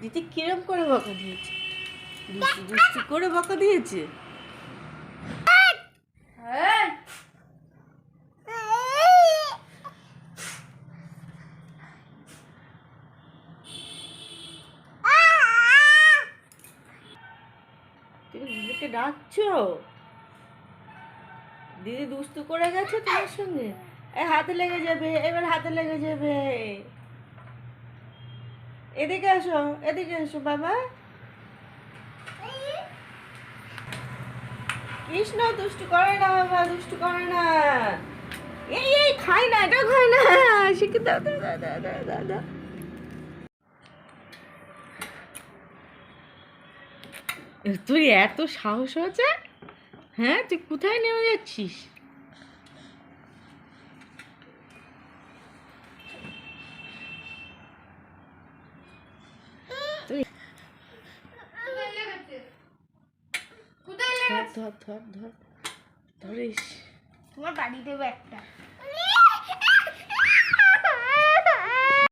দিদি কিরম করে বকা দিয়েছে? দুষ্টু দুষ্টু করে বকা দিয়েছে? দিদিকে ডাকছো? দিদি দুষ্টু করে গেছে তোমার সঙ্গে? এ হাতে লেগে যাবে এবার হাতে লেগে যাবে। এদিকে এসো এদিকে এসো বাবা। কৃষ্ণ দুষ্টু করে না, বাবা, দুষ্টু করে না। এই এই, খাই না, এটা খাই না। শিখে দাও দাও দাও দাও দাও দাও দাও। তুই এত সাহস হয়েছে? হ্যাঁ তুই কোথায় নেমে যাচ্ছিস? তুই। ধর ধর ধর ধর ধরিস। তোমার বাড়ি দেবো একটা।